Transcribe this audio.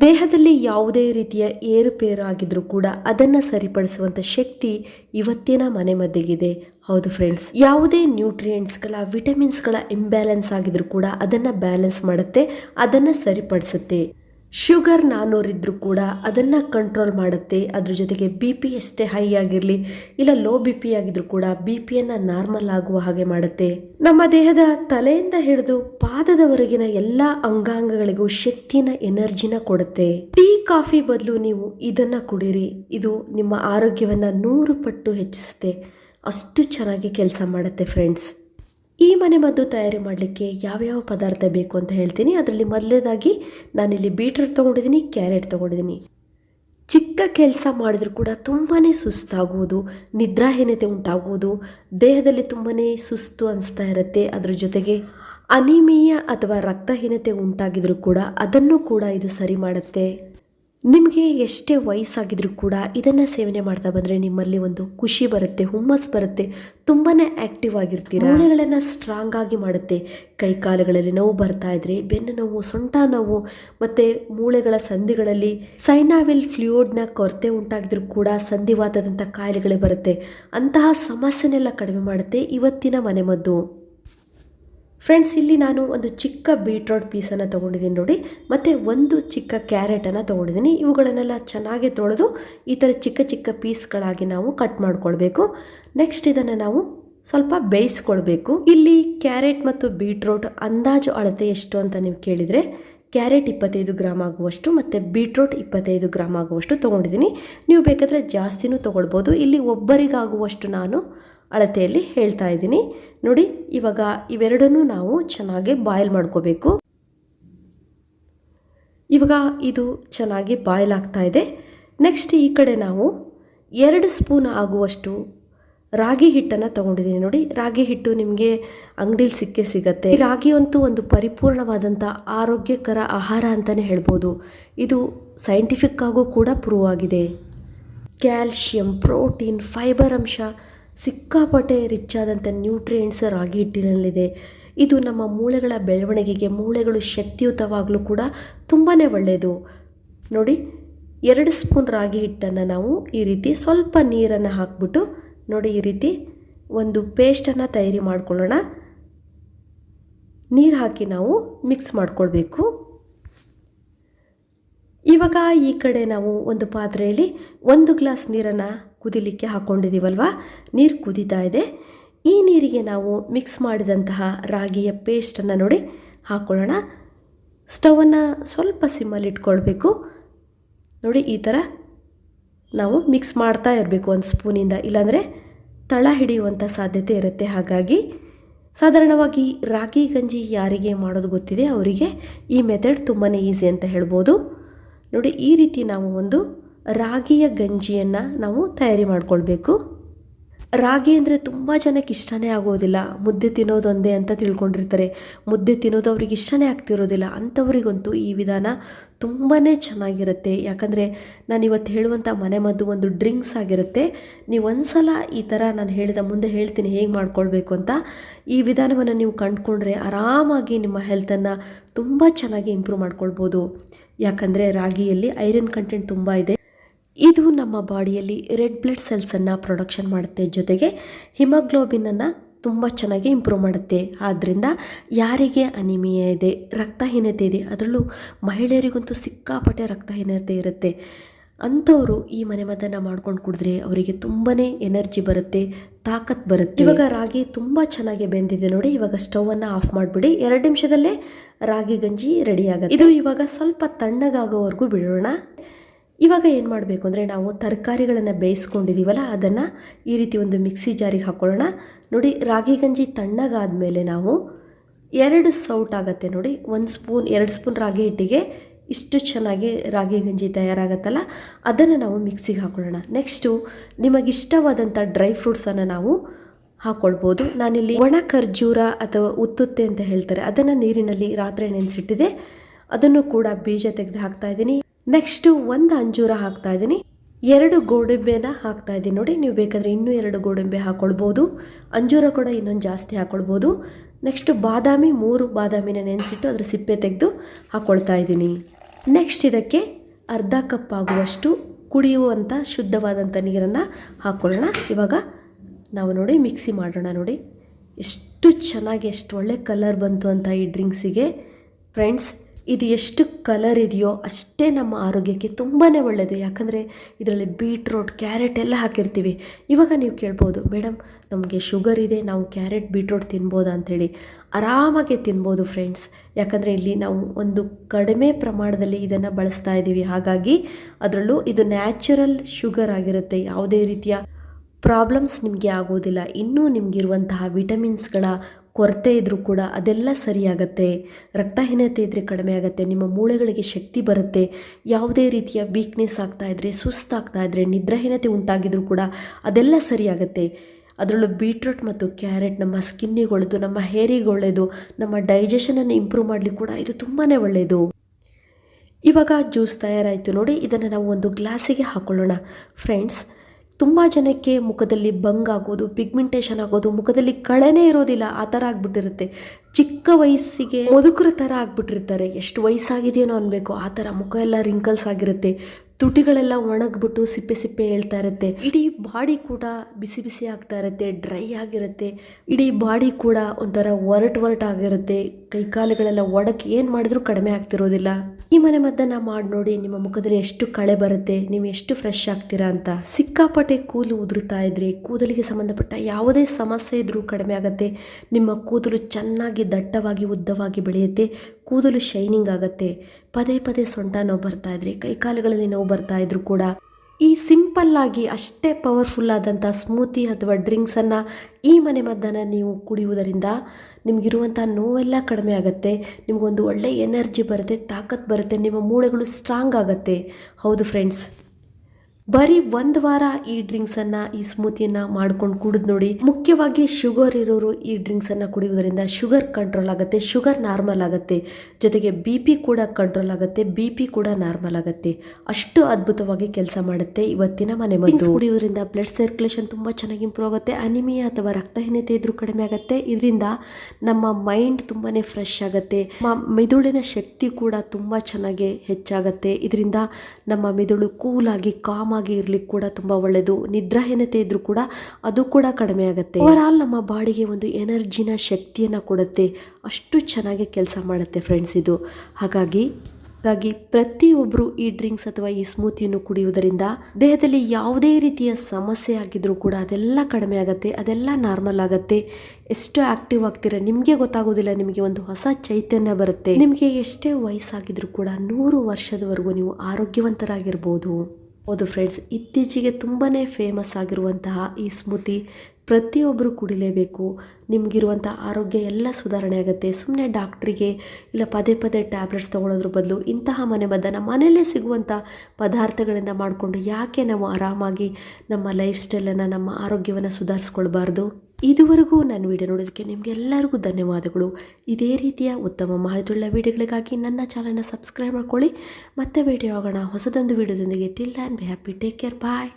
ದೇಹದಲ್ಲಿ ಯಾವುದೇ ರೀತಿಯ ಏರುಪೇರು ಆಗಿದ್ರೂ ಕೂಡ ಅದನ್ನು ಸರಿಪಡಿಸುವಂಥ ಶಕ್ತಿ ಇವತ್ತಿನ ಮನೆಮದ್ದಿಗಿದೆ ಹೌದು ಫ್ರೆಂಡ್ಸ್ ಯಾವುದೇ ನ್ಯೂಟ್ರಿಯೆಂಟ್ಸ್ಗಳ ವಿಟಮಿನ್ಸ್ಗಳ ಇಂಬ್ಯಾಲೆನ್ಸ್ ಆಗಿದ್ರೂ ಕೂಡ ಅದನ್ನು ಬ್ಯಾಲೆನ್ಸ್ ಮಾಡುತ್ತೆ, ಅದನ್ನು ಸರಿಪಡಿಸುತ್ತೆ. ಶುಗರ್ ನಾನ್ನೂರಿದ್ರೂ ಕೂಡ ಅದನ್ನು ಕಂಟ್ರೋಲ್ ಮಾಡುತ್ತೆ. ಅದ್ರ ಜೊತೆಗೆ ಬಿ ಪಿ ಎಷ್ಟೇ ಹೈ ಆಗಿರಲಿ, ಇಲ್ಲ ಲೋ ಬಿ ಪಿ ಆಗಿದ್ರೂ ಕೂಡ ಬಿ ಪಿಯನ್ನು ನಾರ್ಮಲ್ ಆಗುವ ಹಾಗೆ ಮಾಡುತ್ತೆ. ನಮ್ಮ ದೇಹದ ತಲೆಯಿಂದ ಹಿಡಿದು ಪಾದದವರೆಗಿನ ಎಲ್ಲ ಅಂಗಾಂಗಗಳಿಗೂ ಶಕ್ತಿನ ಎನರ್ಜಿನ ಕೊಡುತ್ತೆ. ಟೀ ಕಾಫಿ ಬದಲು ನೀವು ಇದನ್ನು ಕುಡೀರಿ. ಇದು ನಿಮ್ಮ ಆರೋಗ್ಯವನ್ನು ನೂರು ಪಟ್ಟು ಹೆಚ್ಚಿಸುತ್ತೆ. ಅಷ್ಟು ಚೆನ್ನಾಗಿ ಕೆಲಸ ಮಾಡುತ್ತೆ ಫ್ರೆಂಡ್ಸ್ ಈ ಮನೆ ಮದ್ದು ತಯಾರಿ ಮಾಡಲಿಕ್ಕೆ ಯಾವ್ಯಾವ ಪದಾರ್ಥ ಬೇಕು ಅಂತ ಹೇಳ್ತೀನಿ. ಅದರಲ್ಲಿ ಮೊದಲನೇದಾಗಿ ನಾನಿಲ್ಲಿ ಬೀಟ್ರೂಟ್ ತೊಗೊಂಡಿದ್ದೀನಿ, ಕ್ಯಾರೆಟ್ ತೊಗೊಂಡಿದ್ದೀನಿ. ಚಿಕ್ಕ ಕೆಲಸ ಮಾಡಿದರೂ ಕೂಡ ತುಂಬಾ ಸುಸ್ತಾಗುವುದು, ನಿದ್ರಾಹೀನತೆ ಉಂಟಾಗುವುದು, ದೇಹದಲ್ಲಿ ತುಂಬಾ ಸುಸ್ತು ಅನಿಸ್ತಾ ಇರುತ್ತೆ. ಅದರ ಜೊತೆಗೆ ಅನಿಮಿಯ ಅಥವಾ ರಕ್ತಹೀನತೆ ಉಂಟಾಗಿದ್ರೂ ಕೂಡ ಅದನ್ನು ಕೂಡ ಇದು ಸರಿ ಮಾಡುತ್ತೆ. ನಿಮಗೆ ಎಷ್ಟೇ ವಯಸ್ಸಾಗಿದ್ರೂ ಕೂಡ ಇದನ್ನು ಸೇವನೆ ಮಾಡ್ತಾ ಬಂದರೆ ನಿಮ್ಮಲ್ಲಿ ಒಂದು ಖುಷಿ ಬರುತ್ತೆ ಹುಮ್ಮಸ್ ಬರುತ್ತೆ ತುಂಬಾ ಆ್ಯಕ್ಟಿವ್ ಆಗಿರ್ತೀರ? ಮೂಳೆಗಳನ್ನು ಸ್ಟ್ರಾಂಗ್ ಆಗಿ ಮಾಡುತ್ತೆ. ಕೈ ಕಾಲುಗಳಲ್ಲಿ ನೋವು ಬರ್ತಾ ಇದ್ರೆ ಬೆನ್ನು ನೋವು ಸೊಂಟ ನೋವು ಮತ್ತು ಮೂಳೆಗಳ ಸಂಧಿಗಳಲ್ಲಿ ಸೈನಾವಿಲ್ ಫ್ಲೂಯಿಡ್ನ ಕೊರತೆ ಉಂಟಾಗಿದ್ರೂ ಕೂಡ ಸಂಧಿವಾತದಂಥ ಕಾಯಿಲೆಗಳೇ ಬರುತ್ತೆ. ಅಂತಹ ಸಮಸ್ಯೆನೆಲ್ಲ ಕಡಿಮೆ ಮಾಡುತ್ತೆ ಇವತ್ತಿನ ಮನೆಮದ್ದು ಫ್ರೆಂಡ್ಸ್ ಇಲ್ಲಿ ನಾನು ಒಂದು ಚಿಕ್ಕ ಬೀಟ್ರೋಟ್ ಪೀಸನ್ನು ತೊಗೊಂಡಿದ್ದೀನಿ ನೋಡಿ. ಮತ್ತು ಒಂದು ಚಿಕ್ಕ ಕ್ಯಾರೆಟನ್ನು ತೊಗೊಂಡಿದ್ದೀನಿ. ಇವುಗಳನ್ನೆಲ್ಲ ಚೆನ್ನಾಗಿ ತೊಳೆದು ಈ ಥರ ಚಿಕ್ಕ ಚಿಕ್ಕ ಪೀಸ್ಗಳಾಗಿ ನಾವು ಕಟ್ ಮಾಡ್ಕೊಳ್ಬೇಕು. ನೆಕ್ಸ್ಟ್ ಇದನ್ನು ನಾವು ಸ್ವಲ್ಪ ಬೇಯಿಸ್ಕೊಳ್ಬೇಕು. ಇಲ್ಲಿ ಕ್ಯಾರೆಟ್ ಮತ್ತು ಬೀಟ್ರೋಟ್ ಅಂದಾಜು ಅಳತೆ ಎಷ್ಟು ಅಂತ ನೀವು ಕೇಳಿದರೆ ಕ್ಯಾರೆಟ್ ಇಪ್ಪತ್ತೈದು ಗ್ರಾಮ್ ಆಗುವಷ್ಟು ಮತ್ತು ಬೀಟ್ರೋಟ್ ಇಪ್ಪತ್ತೈದು ಗ್ರಾಮ್ ಆಗುವಷ್ಟು ತೊಗೊಂಡಿದ್ದೀನಿ. ನೀವು ಬೇಕಾದರೆ ಜಾಸ್ತಿನೂ ತೊಗೊಳ್ಬೋದು. ಇಲ್ಲಿ ಒಬ್ಬರಿಗಾಗುವಷ್ಟು ನಾನು ಅಳತೆಯಲ್ಲಿ ಹೇಳ್ತಾ ಇದ್ದೀನಿ. ನೋಡಿ, ಇವಾಗ ಇವೆರಡನ್ನೂ ನಾವು ಚೆನ್ನಾಗಿ ಬಾಯ್ಲ್ ಮಾಡ್ಕೋಬೇಕು. ಇವಾಗ ಇದು ಚೆನ್ನಾಗಿ ಬಾಯ್ಲ್ ಆಗ್ತಾ ಇದೆ. ನೆಕ್ಸ್ಟ್ ಈ ಕಡೆ ನಾವು ಎರಡು ಸ್ಪೂನ್ ಆಗುವಷ್ಟು ರಾಗಿ ಹಿಟ್ಟನ್ನು ತೊಗೊಂಡಿದ್ದೀನಿ. ನೋಡಿ, ರಾಗಿ ಹಿಟ್ಟು ನಿಮಗೆ ಅಂಗಡಿಲಿ ಸಿಕ್ಕೇ ಸಿಗತ್ತೆ. ರಾಗಿ ಅಂತೂ ಒಂದು ಪರಿಪೂರ್ಣವಾದಂಥ ಆರೋಗ್ಯಕರ ಆಹಾರ ಅಂತಲೇ ಹೇಳ್ಬೋದು. ಇದು ಸೈಂಟಿಫಿಕ್ ಆಗೂ ಕೂಡ ಪ್ರೂವ್ ಆಗಿದೆ. ಕ್ಯಾಲ್ಶಿಯಂ ಪ್ರೋಟೀನ್ ಫೈಬರ್ ಅಂಶ ಸಿಕ್ಕಾಪಟ್ಟೆ ರಿಚ್ ಆದಂಥ ನ್ಯೂಟ್ರಿಯೆಂಟ್ಸ್ ರಾಗಿ ಹಿಟ್ಟಿನಲ್ಲಿದೆ. ಇದು ನಮ್ಮ ಮೂಳೆಗಳ ಬೆಳವಣಿಗೆಗೆ, ಮೂಳೆಗಳು ಶಕ್ತಿಯುತವಾಗಲೂ ಕೂಡ ತುಂಬಾ ಒಳ್ಳೆಯದು. ನೋಡಿ, ಎರಡು ಸ್ಪೂನ್ ರಾಗಿ ಹಿಟ್ಟನ್ನು ನಾವು ಈ ರೀತಿ ಸ್ವಲ್ಪ ನೀರನ್ನು ಹಾಕ್ಬಿಟ್ಟು ನೋಡಿ ಈ ರೀತಿ ಒಂದು ಪೇಸ್ಟನ್ನು ತಯಾರಿ ಮಾಡ್ಕೊಳ್ಳೋಣ. ನೀರು ಹಾಕಿ ನಾವು ಮಿಕ್ಸ್ ಮಾಡ್ಕೊಳ್ಬೇಕು. ಇವಾಗ ಈ ಕಡೆ ನಾವು ಒಂದು ಪಾತ್ರೆಯಲ್ಲಿ ಒಂದು ಗ್ಲಾಸ್ ನೀರನ್ನು ಕುದಿಲಿಕ್ಕೆ ಹಾಕ್ಕೊಂಡಿದ್ದೀವಲ್ವ ನೀರು ಕುದೀತಾ ಇದೆ. ಈ ನೀರಿಗೆ ನಾವು ಮಿಕ್ಸ್ ಮಾಡಿದಂತಹ ರಾಗಿಯ ಪೇಸ್ಟನ್ನು ನೋಡಿ ಹಾಕ್ಕೊಳ್ಳೋಣ ಸ್ಟವನ್ನು ಸ್ವಲ್ಪ ಸಿಮ್ಮಲ್ಲಿ ಇಟ್ಕೊಳ್ಬೇಕು. ನೋಡಿ, ಈ ಥರ ನಾವು ಮಿಕ್ಸ್ ಮಾಡ್ತಾ ಇರಬೇಕು ಒಂದು ಸ್ಪೂನಿಂದ. ಇಲ್ಲಾಂದರೆ ತಳ ಹಿಡಿಯುವಂಥ ಸಾಧ್ಯತೆ ಇರುತ್ತೆ. ಹಾಗಾಗಿ ಸಾಧಾರಣವಾಗಿ ರಾಗಿ ಗಂಜಿ ಯಾರಿಗೆ ಮಾಡೋದು ಗೊತ್ತಿದೆ, ಅವರಿಗೆ ಈ ಮೆಥಡ್ ತುಂಬಾ ಈಸಿ ಅಂತ ಹೇಳ್ಬೋದು. ನೋಡಿ, ಈ ರೀತಿ ನಾವು ಒಂದು ರಾಗಿಯ ಗಂಜಿಯನ್ನು ನಾವು ತಯಾರಿ ಮಾಡಿಕೊಳ್ಬೇಕು. ರಾಗಿ ಅಂದರೆ ತುಂಬ ಜನಕ್ಕೆ ಇಷ್ಟನೇ ಆಗೋದಿಲ್ಲ. ಮುದ್ದೆ ತಿನ್ನೋದೊಂದೇ ಅಂತ ತಿಳ್ಕೊಂಡಿರ್ತಾರೆ. ಮುದ್ದೆ ತಿನ್ನೋದು ಅವ್ರಿಗೆ ಇಷ್ಟನೇ ಆಗ್ತಿರೋದಿಲ್ಲ. ಅಂಥವ್ರಿಗಂತೂ ಈ ವಿಧಾನ ತುಂಬಾ ಚೆನ್ನಾಗಿರುತ್ತೆ. ಯಾಕಂದರೆ ನಾನು ಇವತ್ತು ಹೇಳುವಂಥ ಮನೆಮದ್ದು ಒಂದು ಡ್ರಿಂಕ್ಸ್ ಆಗಿರುತ್ತೆ. ನೀವು ಒಂದು ಸಲ ಈ ಥರ ನಾನು ಹೇಳಿದ ಮುಂದೆ ಹೇಳ್ತೀನಿ ಹೇಗೆ ಮಾಡ್ಕೊಳ್ಬೇಕು ಅಂತ. ಈ ವಿಧಾನವನ್ನು ನೀವು ಕಂಡುಕೊಂಡ್ರೆ ಆರಾಮಾಗಿ ನಿಮ್ಮ ಹೆಲ್ತನ್ನು ತುಂಬ ಚೆನ್ನಾಗಿ ಇಂಪ್ರೂವ್ ಮಾಡ್ಕೊಳ್ಬೋದು. ಯಾಕಂದರೆ ರಾಗಿಯಲ್ಲಿ ಐರನ್ ಕಂಟೆಂಟ್ ತುಂಬ ಇದೆ. ಇದು ನಮ್ಮ ಬಾಡಿಯಲ್ಲಿ ರೆಡ್ ಬ್ಲಡ್ ಸೆಲ್ಸನ್ನು ಪ್ರೊಡಕ್ಷನ್ ಮಾಡುತ್ತೆ ಜೊತೆಗೆ ಹಿಮೋಗ್ಲೋಬಿನನ್ನು ತುಂಬ ಚೆನ್ನಾಗಿ ಇಂಪ್ರೂವ್ ಮಾಡುತ್ತೆ. ಆದ್ದರಿಂದ ಯಾರಿಗೆ ಅನಿಮಿಯಾ ಇದೆ, ರಕ್ತಹೀನತೆ ಇದೆ, ಅದರಲ್ಲೂ ಮಹಿಳೆಯರಿಗಂತೂ ಸಿಕ್ಕಾಪಟ್ಟೆ ರಕ್ತಹೀನತೆ ಇರುತ್ತೆ. ಅಂಥವರು ಈ ಮನೆಮದ್ದನ್ನು ಮಾಡ್ಕೊಂಡು ಕುಡಿದ್ರೆ ಅವರಿಗೆ ತುಂಬಾ ಎನರ್ಜಿ ಬರುತ್ತೆ, ತಾಕತ್ ಬರುತ್ತೆ. ಇವಾಗ ರಾಗಿ ತುಂಬ ಚೆನ್ನಾಗಿ ಬೆಂದಿದೆ ನೋಡಿ, ಇವಾಗ ಸ್ಟೌವನ್ನು ಆಫ್ ಮಾಡಿಬಿಡಿ. ಎರಡು ನಿಮಿಷದಲ್ಲೇ ರಾಗಿ ಗಂಜಿ ರೆಡಿ ಆಗುತ್ತೆ. ಇದು ಇವಾಗ ಸ್ವಲ್ಪ ತಣ್ಣಗಾಗೋವರೆಗೂ ಬಿಡೋಣ. ಇವಾಗ ಏನು ಮಾಡಬೇಕು ಅಂದರೆ ನಾವು ತರಕಾರಿಗಳನ್ನು ಬೇಯಿಸ್ಕೊಂಡಿದ್ದೀವಲ್ಲ ಅದನ್ನು ಈ ರೀತಿ ಒಂದು ಮಿಕ್ಸಿ ಜಾರಿಗೆ ಹಾಕ್ಕೊಳ್ಳೋಣ ನೋಡಿ, ರಾಗಿ ಗಂಜಿ ತಣ್ಣಗಾದ ಮೇಲೆ ನಾವು ಎರಡು ಸೌಟ್ ಆಗುತ್ತೆ ನೋಡಿ. ಒಂದು ಸ್ಪೂನ್, ಎರಡು ಸ್ಪೂನ್ ರಾಗಿ ಹಿಟ್ಟಿಗೆ ಇಷ್ಟು ಚೆನ್ನಾಗಿ ರಾಗಿ ಗಂಜಿ ತಯಾರಾಗತ್ತಲ್ಲ, ಅದನ್ನು ನಾವು ಮಿಕ್ಸಿಗೆ ಹಾಕೊಳ್ಳೋಣ. ನೆಕ್ಸ್ಟು ನಿಮಗಿಷ್ಟವಾದಂಥ ಡ್ರೈ ಫ್ರೂಟ್ಸನ್ನು ನಾವು ಹಾಕ್ಕೊಳ್ಬೋದು ನಾನಿಲ್ಲಿ ಒಣ ಖರ್ಜೂರ ಅಥವಾ ಉತ್ತುತ್ತೆ ಅಂತ ಹೇಳ್ತಾರೆ, ಅದನ್ನು ನೀರಿನಲ್ಲಿ ರಾತ್ರಿ ನೆನೆಸಿಟ್ಟಿದೆ. ಅದನ್ನು ಕೂಡ ಬೀಜ ತೆಗೆದು ಹಾಕ್ತಾ ಇದ್ದೀನಿ. ನೆಕ್ಸ್ಟು ಒಂದು ಅಂಜೂರ ಹಾಕ್ತಾ ಇದ್ದೀನಿ. ಎರಡು ಗೋಡಂಬೆನ ಹಾಕ್ತಾ ಇದ್ದೀನಿ ನೋಡಿ, ನೀವು ಬೇಕಾದರೆ ಇನ್ನೂ ಎರಡು ಗೋಡಂಬೆ ಹಾಕ್ಕೊಳ್ಬೋದು ಅಂಜೂರ ಕೂಡ ಇನ್ನೊಂದು ಜಾಸ್ತಿ ಹಾಕ್ಕೊಳ್ಬೋದು ನೆಕ್ಸ್ಟ್ ಬಾದಾಮಿ, ಮೂರು ಬಾದಾಮಿನ ನೆನೆಸಿಟ್ಟು ಅದರ ಸಿಪ್ಪೆ ತೆಗೆದು ಹಾಕ್ಕೊಳ್ತಾ ಇದ್ದೀನಿ. ನೆಕ್ಸ್ಟ್ ಇದಕ್ಕೆ ಅರ್ಧ ಕಪ್ ಆಗುವಷ್ಟು ಕುಡಿಯುವಂಥ ಶುದ್ಧವಾದಂಥ ನೀರನ್ನು ಹಾಕ್ಕೊಳ್ಳೋಣ ಇವಾಗ ನಾವು ನೋಡಿ, ಮಿಕ್ಸಿ ಮಾಡೋಣ ನೋಡಿ. ಎಷ್ಟು ಚೆನ್ನಾಗಿ, ಎಷ್ಟು ಒಳ್ಳೆ ಕಲರ್ ಬಂತು ಅಂತ ಈ ಡ್ರಿಂಕ್ಸಿಗೆ. ಫ್ರೆಂಡ್ಸ್ ಇದು ಎಷ್ಟು ಕಲರ್ ಇದೆಯೋ ಅಷ್ಟೇ ನಮ್ಮ ಆರೋಗ್ಯಕ್ಕೆ ತುಂಬಾ ಒಳ್ಳೆಯದು ಯಾಕಂದರೆ ಇದರಲ್ಲಿ ಬೀಟ್ರೋಟ್ ಕ್ಯಾರೆಟ್ ಎಲ್ಲ ಹಾಕಿರ್ತೀವಿ. ಇವಾಗ ನೀವು ಕೇಳ್ಬೋದು ಮೇಡಮ್ ನಮಗೆ ಶುಗರ್ ಇದೆ, ನಾವು ಕ್ಯಾರೆಟ್ ಬೀಟ್ರೋಟ್ ತಿನ್ಬೋದಾ? ಅಂಥೇಳಿ ಆರಾಮಾಗೆ ತಿನ್ಬೋದು ಫ್ರೆಂಡ್ಸ್ ಯಾಕಂದರೆ ಇಲ್ಲಿ ನಾವು ಒಂದು ಕಡಿಮೆ ಪ್ರಮಾಣದಲ್ಲಿ ಇದನ್ನು ಬಳಸ್ತಾ ಇದ್ದೀವಿ ಹಾಗಾಗಿ ಅದರಲ್ಲೂ ಇದು ನ್ಯಾಚುರಲ್ ಶುಗರ್ ಆಗಿರುತ್ತೆ. ಯಾವುದೇ ರೀತಿಯ ಪ್ರಾಬ್ಲಮ್ಸ್ ನಿಮಗೆ ಆಗೋದಿಲ್ಲ. ಇನ್ನೂ ನಿಮಗಿರುವಂತಹ ವಿಟಮಿನ್ಸ್ಗಳ ಕೊರತೆ ಇದ್ದರೂ ಕೂಡ ಅದೆಲ್ಲ ಸರಿಯಾಗತ್ತೆ. ರಕ್ತಹೀನತೆ ಇದ್ದರೆ ಕಡಿಮೆ ಆಗುತ್ತೆ. ನಿಮ್ಮ ಮೂಳೆಗಳಿಗೆ ಶಕ್ತಿ ಬರುತ್ತೆ. ಯಾವುದೇ ರೀತಿಯ ವೀಕ್ನೆಸ್ ಆಗ್ತಾ ಇದ್ದರೆ ಸುಸ್ತಾಗ್ತಾ ಇದ್ದರೆ ನಿದ್ರಾಹೀನತೆ ಉಂಟಾಗಿದ್ರೂ ಕೂಡ ಅದೆಲ್ಲ ಸರಿಯಾಗತ್ತೆ. ಅದರಲ್ಲೂ ಬೀಟ್ರೂಟ್ ಮತ್ತು ಕ್ಯಾರೆಟ್ ನಮ್ಮ ಸ್ಕಿನ್ನಿಗೆ ಒಳ್ಳೆಯದು ನಮ್ಮ ಹೇರಿಗೆ ಒಳ್ಳೆಯದು ನಮ್ಮ ಡೈಜೆಷನನ್ನು ಇಂಪ್ರೂವ್ ಮಾಡಲಿಕ್ಕೆ ಕೂಡ ಇದು ತುಂಬಾ ಒಳ್ಳೆಯದು ಇವಾಗ ಜ್ಯೂಸ್ ತಯಾರಾಯಿತು ನೋಡಿ, ಇದನ್ನು ನಾವು ಒಂದು ಗ್ಲಾಸಿಗೆ ಹಾಕೊಳ್ಳೋಣ. ಫ್ರೆಂಡ್ಸ್ ತುಂಬ ಜನಕ್ಕೆ ಮುಖದಲ್ಲಿ ಬಂಗ್ ಆಗೋದು ಪಿಗ್ಮೆಂಟೇಷನ್ ಆಗೋದು ಮುಖದಲ್ಲಿ ಕಳೆನೇ ಇರೋದಿಲ್ಲ ಆ ಥರ ಆಗಿಬಿಟ್ಟಿರುತ್ತೆ. ಚಿಕ್ಕ ವಯಸ್ಸಿಗೆ ಮುದುಕರ ಥರ ಆಗ್ಬಿಟ್ಟಿರ್ತಾರೆ. ಎಷ್ಟು ವಯಸ್ಸಾಗಿದೆಯೇನೋ ಅನ್ಬೇಕು. ಆ ಥರ ಮುಖ ಎಲ್ಲ ರಿಂಕಲ್ಸ್ ಆಗಿರುತ್ತೆ. ತುಟಿಗಳೆಲ್ಲ ಒಣಗ್ಬಿಟ್ಟು ಸಿಪ್ಪೆ ಸಿಪ್ಪೆ ಹೇಳ್ತಾ ಇರುತ್ತೆ. ಇಡೀ ಬಾಡಿ ಕೂಡ ಬಿಸಿ ಬಿಸಿ ಆಗ್ತಾ ಇರುತ್ತೆ. ಡ್ರೈ ಆಗಿರುತ್ತೆ. ಇಡೀ ಬಾಡಿ ಕೂಡ ಒಂಥರ ಒರಟು ಒರಟು ಆಗಿರುತ್ತೆ. ಕೈಕಾಲುಗಳೆಲ್ಲ ಒಡಕ್ಕೆ ಏನು ಮಾಡಿದ್ರೂ ಕಡಿಮೆ ಆಗ್ತಿರೋದಿಲ್ಲ. ಈ ಮನೆ ಮದ್ದನ್ನು ಮಾಡಿ ನೋಡಿ ನಿಮ್ಮ ಮುಖದಲ್ಲಿ ಎಷ್ಟು ಕಳೆ ಬರುತ್ತೆ, ನೀವು ಎಷ್ಟು ಫ್ರೆಶ್ ಆಗ್ತೀರಾ ಅಂತ. ಸಿಕ್ಕಾಪಟ್ಟೆ ಕೂದಲು ಉದುರುತ್ತಾ ಇದ್ರೆ ಕೂದಲಿಗೆ ಸಂಬಂಧಪಟ್ಟ ಯಾವುದೇ ಸಮಸ್ಯೆ ಇದ್ರೂ ಕಡಿಮೆ ಆಗುತ್ತೆ. ನಿಮ್ಮ ಕೂದಲು ಚೆನ್ನಾಗಿ ದಟ್ಟವಾಗಿ ಉದ್ದವಾಗಿ ಬೆಳೆಯುತ್ತೆ, ಕೂದಲು ಶೈನಿಂಗ್ ಆಗುತ್ತೆ. ಪದೇ ಪದೇ ಸೊಂಟ ನೋವು ಬರ್ತಾ ಇದ್ರೆ, ಕೈಕಾಲುಗಳಲ್ಲಿ ನೋವು ಬರ್ತಾ ಇದ್ರು ಕೂಡ ಈ ಸಿಂಪಲ್ ಆಗಿ ಅಷ್ಟೇ ಪವರ್ಫುಲ್ ಆದಂಥ ಸ್ಮೂತಿ ಅಥವಾ ಡ್ರಿಂಕ್ಸನ್ನು ಈ ಮನೆ ಮದ್ದನ್ನು ನೀವು ಕುಡಿಯುವುದರಿಂದ ನಿಮಗಿರುವಂಥ ನೋವೆಲ್ಲ ಕಡಿಮೆ ಆಗುತ್ತೆ, ನಿಮಗೊಂದು ಒಳ್ಳೆ ಎನರ್ಜಿ ಬರುತ್ತೆ, ತಾಕತ್ ಬರುತ್ತೆ, ನಿಮ್ಮ ಮೂಳೆಗಳು ಸ್ಟ್ರಾಂಗ್ ಆಗುತ್ತೆ. ಹೌದು ಫ್ರೆಂಡ್ಸ್ ಬರೀ ಒಂದು ವಾರ ಈ ಡ್ರಿಂಕ್ಸನ್ನು ಈ ಸ್ಮೂತಿಯನ್ನ ಮಾಡ್ಕೊಂಡು ಕುಡಿದ್ ನೋಡಿ, ಮುಖ್ಯವಾಗಿ ಶುಗರ್ ಇರೋರು ಈ ಡ್ರಿಂಕ್ಸನ್ನು ಕುಡಿಯೋದ್ರಿಂದ ಶುಗರ್ ಕಂಟ್ರೋಲ್ ಆಗುತ್ತೆ ಶುಗರ್ ನಾರ್ಮಲ್ ಆಗುತ್ತೆ. ಜೊತೆಗೆ ಬಿ ಪಿ ಕೂಡ ಕಂಟ್ರೋಲ್ ಆಗುತ್ತೆ ಬಿ ಪಿ ಕೂಡ ನಾರ್ಮಲ್ ಆಗುತ್ತೆ. ಅಷ್ಟು ಅದ್ಭುತವಾಗಿ ಕೆಲಸ ಮಾಡುತ್ತೆ ಇವತ್ತಿನ ಮನೆ ಮದ್ದು. ಕುಡಿಯೋದ್ರಿಂದ ಬ್ಲಡ್ ಸರ್ಕ್ಯುಲೇಷನ್ ತುಂಬ ಚೆನ್ನಾಗಿ ಇಂಪ್ರೂವ್ ಆಗುತ್ತೆ ಅನಿಮಿಯಾ ಅಥವಾ ರಕ್ತಹೀನತೆ ಇದ್ರೂ ಕಡಿಮೆ ಆಗುತ್ತೆ. ಇದರಿಂದ ನಮ್ಮ ಮೈಂಡ್ ತುಂಬಾ ಫ್ರೆಶ್ ಆಗುತ್ತೆ. ಮೆದುಳಿನ ಶಕ್ತಿ ಕೂಡ ತುಂಬ ಚೆನ್ನಾಗಿ ಹೆಚ್ಚಾಗುತ್ತೆ. ಇದರಿಂದ ನಮ್ಮ ಮೆದುಳು ಕಾಮ್ ಆಗಿ ಇರ್ಲಿಕ್ಕೆ ಕೂಡ ತುಂಬ ಒಳ್ಳೆಯದು ನಿದ್ರಾಹೀನತೆ ಇದ್ರೂ ಕೂಡ ಅದು ಕೂಡ ಕಡಿಮೆ ಆಗುತ್ತೆ. ಓವರ್ ಆಲ್ ನಮ್ಮ ಬಾಡಿಗೆ ಒಂದು ಎನರ್ಜಿನ ಶಕ್ತಿಯನ್ನು ಕೊಡುತ್ತೆ. ಅಷ್ಟು ಚೆನ್ನಾಗಿ ಕೆಲಸ ಮಾಡುತ್ತೆ ಫ್ರೆಂಡ್ಸ್ ಇದು. ಹಾಗಾಗಿ ಹಾಗಾಗಿ ಪ್ರತಿಯೊಬ್ಬರು ಈ ಡ್ರಿಂಕ್ಸ್ ಅಥವಾ ಈ ಸ್ಮೂತಿಯನ್ನು ಕುಡಿಯುವುದರಿಂದ ದೇಹದಲ್ಲಿ ಯಾವುದೇ ರೀತಿಯ ಸಮಸ್ಯೆ ಆಗಿದ್ರೂ ಕೂಡ ಅದೆಲ್ಲ ಕಡಿಮೆ ಆಗುತ್ತೆ. ಅದೆಲ್ಲ ನಾರ್ಮಲ್ ಆಗುತ್ತೆ. ಎಷ್ಟು ಆಕ್ಟಿವ್ ಆಗ್ತೀರಾ ನಿಮಗೆ ಗೊತ್ತಾಗೋದಿಲ್ಲ ನಿಮಗೆ ಒಂದು ಹೊಸ ಚೈತನ್ಯ ಬರುತ್ತೆ. ನಿಮಗೆ ಎಷ್ಟೇ ವಯಸ್ಸಾಗಿದ್ರೂ ಕೂಡ ನೂರು ವರ್ಷದವರೆಗೂ ನೀವು ಆರೋಗ್ಯವಂತರಾಗಿರ್ಬೋದು. ಹೌದು ಫ್ರೆಂಡ್ಸ್ ಇತ್ತೀಚೆಗೆ ತುಂಬಾ ಫೇಮಸ್ ಆಗಿರುವಂತಹ ಈ ಸ್ಮೂತಿ ಪ್ರತಿಯೊಬ್ಬರು ಕುಡಿಲೇಬೇಕು. ನಿಮಗಿರುವಂಥ ಆರೋಗ್ಯ ಎಲ್ಲ ಸುಧಾರಣೆ ಆಗುತ್ತೆ. ಸುಮ್ಮನೆ ಡಾಕ್ಟ್ರಿಗೆ ಇಲ್ಲ ಪದೇ ಪದೇ ಟ್ಯಾಬ್ಲೆಟ್ಸ್ ತೊಗೊಳೋದ್ರ ಬದಲು ಇಂತಹ ಮನೆ ಮದ್ದನ್ನು ಮನೆಯಲ್ಲೇ ಸಿಗುವಂಥ ಪದಾರ್ಥಗಳಿಂದ ಮಾಡಿಕೊಂಡು ಯಾಕೆ ನಾವು ಆರಾಮಾಗಿ ನಮ್ಮ ಲೈಫ್ ಸ್ಟೈಲನ್ನು ನಮ್ಮ ಆರೋಗ್ಯವನ್ನು ಸುಧಾರಿಸ್ಕೊಳ್ಬಾರ್ದು? ಇದುವರೆಗೂ ನನ್ನ ವಿಡಿಯೋ ನೋಡೋದಕ್ಕೆ ನಿಮಗೆಲ್ಲರಿಗೂ ಧನ್ಯವಾದಗಳು. ಇದೇ ರೀತಿಯ ಉತ್ತಮ ಮಾಹಿತಿಯುಳ್ಳ ವಿಡಿಯೋಗಳಿಗಾಗಿ ನನ್ನ ಚಾನಲ್ನ ಸಬ್ಸ್ಕ್ರೈಬ್ ಮಾಡ್ಕೊಳ್ಳಿ. ಮತ್ತೆ ಭೇಟಿ ಆಗೋಣ. ಹೊಸದೊಂದು ವಿಡಿಯೋದೊಂದಿಗೆ till and be happy take care bye